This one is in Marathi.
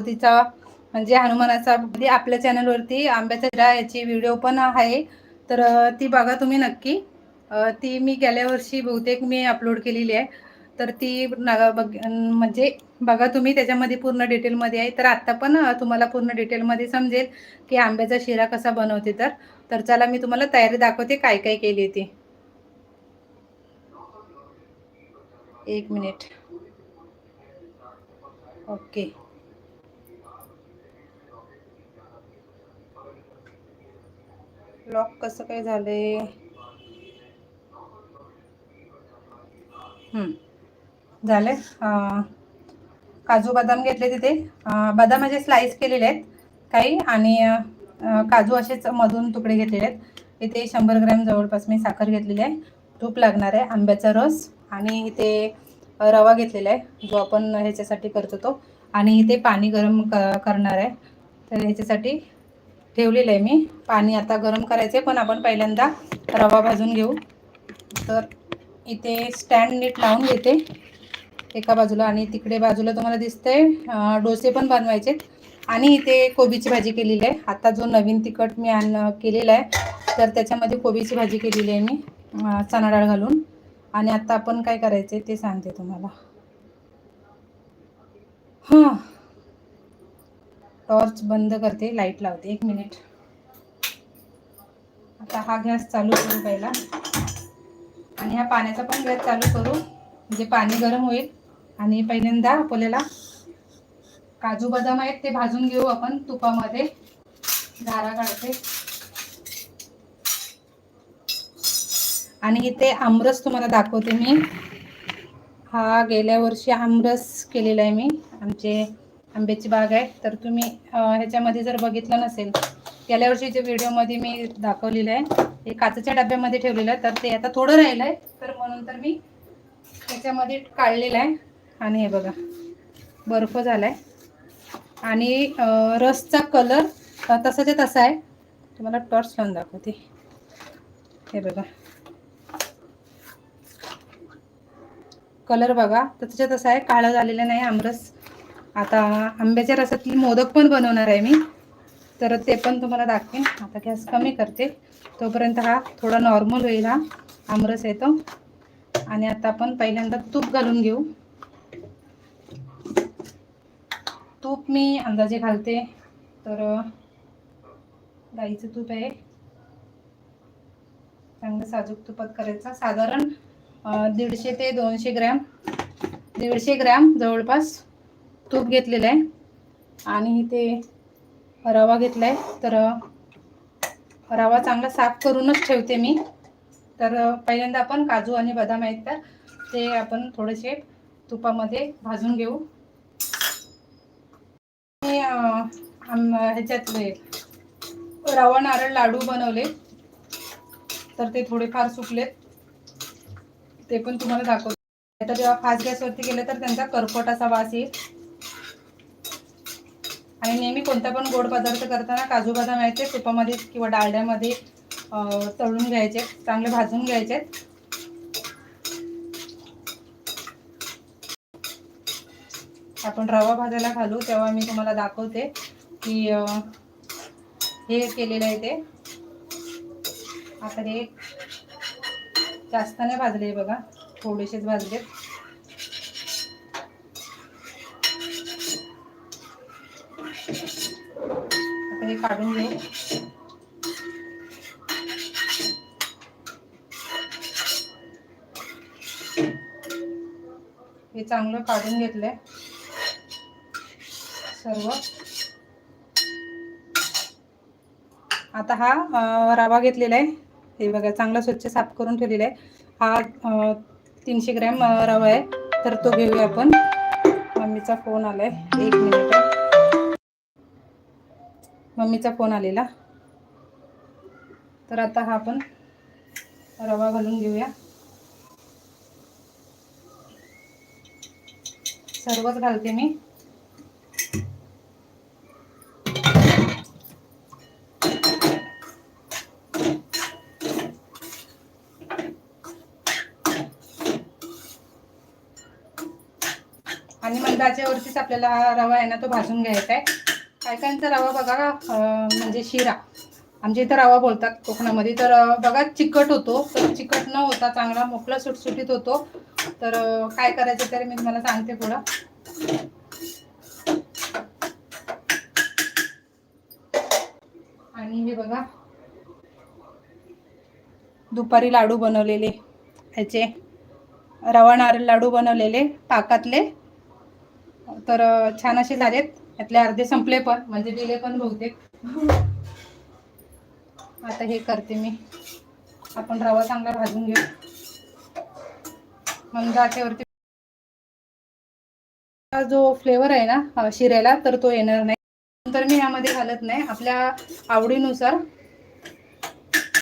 तिचा म्हणजे हनुमानाचा आपल्या चॅनलवरती आंब्याचा शिरा याची व्हिडिओ पण आहे. तर ती बघा तुम्ही नक्की. ती मी गेल्या वर्षी बहुतेक मी अपलोड केलेली आहे. तर ती बघ म्हणजे बघा तुम्ही त्याच्यामध्ये पूर्ण डिटेलमध्ये आहे. तर आत्ता पण तुम्हाला पूर्ण डिटेलमध्ये समजेल की आंब्याचा शिरा कसा बनवते तर. तर चला मी तुम्हाला तयारी दाखवते काय काय केली ती. एक मिनिट. ओके. लॉक कसं काय झालंय? आहे झाले काजू बदाम घेतले तिथे. बदाम असे स्लाइस केलेले आहेत काही आणि काजू असेच मधून तुकडे घेतलेले आहेत. इथे शंभर ग्रॅम जवळपास मी साखर घेतलेली आहे. तूप लागणार आहे आंब्याचा रस आणि इथे रवा घेतलेला आहे जो आपण ह्याच्यासाठी करतो तो. आणि इथे पाणी गरम क करणार आहे. तर ह्याच्यासाठी ठेवलेलं आहे मी. पाणी आता गरम करायचं आहे पण आपण पहिल्यांदा रवा भाजून घेऊ. तर इथे स्टँड नीट लावून घेते. एका बाजूला आणि तिकडे बाजूला तुम्हाला दिसतंय डोसे पण बनवायचे आणि इथे कोबीची भाजी केलेली आहे. आता जो नवीन तिखट मी आण केलेला आहे तर त्याच्यामध्ये कोबीची भाजी केलेली आहे मी चणा डाळ घालून. आणि आता आपण काय करायचं ते सांगते तुम्हाला. हां. टॉर्च बंद करते लाइट लावते. एक मिनिट. आता हा गॅस चालू करू पहिला. आणि ह्या पाण्याचा पण गॅस चालू करू. म्हणजे पाणी गरम होईल. आणि पहिल्यांदा आपल्याला काजू बदाम आहेत ते भाजून घेऊ आपण तुपामध्ये. धारा काढते. आणि इथे आमरस तुम्हाला दाखवते मी. हा गेल्या वर्षी आमरस केलेला आहे मी. आमचे आंब्याची बाग आहे. तर तुम्ही ह्याच्यामध्ये जर बघितलं नसेल गेल्या वर्षीच्या व्हिडिओमध्ये मी दाखवलेलं आहे हे काचेच्या डब्यामध्ये ठेवलेलं आहे तर ते आता थोडं राहिलं आहे. तर म्हणून तर मी त्याच्यामध्ये काढलेलं आहे. आणि हे बघा बर्फ झाला आहे आणि रसचा कलर तसाच्या तसा आहे. तुम्हाला टॉर्च लावून दाखवते. हे बघा. कलर बघा तसाच्या तसा आहे काळा झालेला नाही आमरस. आता आंब्याच्या रसातली मोदक पण बनवणार आहे मी. तर ते पण तुम्हाला दाखवेन. आता गॅस कमी करते. तोपर्यंत हा थोडा नॉर्मल होईल हा आमरस येतो. आणि आता आपण पहिल्यांदा तूप घालून घेऊ. तूप मी अंदाजे घालते. तर गाईचं तूप आहे. चांगलं साजूक तुपात करायचं. साधारण दीडशे ते दोनशे ग्रॅम दीडशे ग्रॅम जवळपास. तूप घेतलेलं आहे आणि इथे रवा घेतला आहे तर रवा चांगला साफ करूनच ठेवते मी. तर पहिल्यांदा आपण काजू आणि बदाम आहेत तर ते आपण थोडेसे तुपामध्ये भाजून घेऊ. मी ह्याच्यातले रवा नारळ लाडू बनवले. तर ते थोडेफार सुकलेत. ते पण तुम्हाला दाखवते. आता जेव्हा फास्ट गॅसवरती गेलं तर त्यांचा करपट असा वास येईल. आणि नेहमी कोणता पण गोड पदार्थ करताना काजू बदाम यायचे ते तुपामध्ये किंवा डाळड्यामध्ये तळून घ्यायचे चांगले भाजून घ्यायचे. आपण रवा भाजायला घालू तेव्हा मी तुम्हाला दाखवते की हे केलेलं आहे ते. आता हे जास्त नाही भाजले बघा थोडेसेच भाजलेत. आता हे काढून घेऊ. हे चांगलं काढून घेतलंय. सर्व. आता हा रवा घेतलेला आहे. हे बघा चांगला स्वच्छ साफ करून ठेवलेला आहे. हा तीनशे ग्रॅम रवा आहे. तर तो घेऊया आपण. मम्मीचा फोन आलाय. एक मिनिट. मम्मीचा फोन आलेला. तर आता हा आपण रवा घालून घेऊया. सर्वच घालते मी. आणि मंदाच्या वरतीच आपल्याला हा रवा आहे ना तो भाजून घ्यायचा आहे. काय कायचा रवा बघा म्हणजे शिरा. आमच्या इथं रवा बोलतात कोकणामध्ये. तर बघा चिकट होतो. तर चिकट न होता चांगला मोकळा सुटसुटीत होतो. तर काय करायचं तरी मी तुम्हाला सांगते पुढं. आणि हे बघा. दुपारी लाडू बनवलेले ह्याचे. रवा नारळ लाडू बनवलेले पाकातले. तर छान असे झालेत. यातले अर्धे संपले पण म्हणजे दिले पण बहुतेक. आता हे करते मी. आपण रवा चांगला भाजून घेऊ. मंद आचेवरती जो फ्लेवर आहे ना अं, शिऱ्याला तर तो येणार नाही. तर मी यामध्ये घालत नाही. आपल्या आवडीनुसार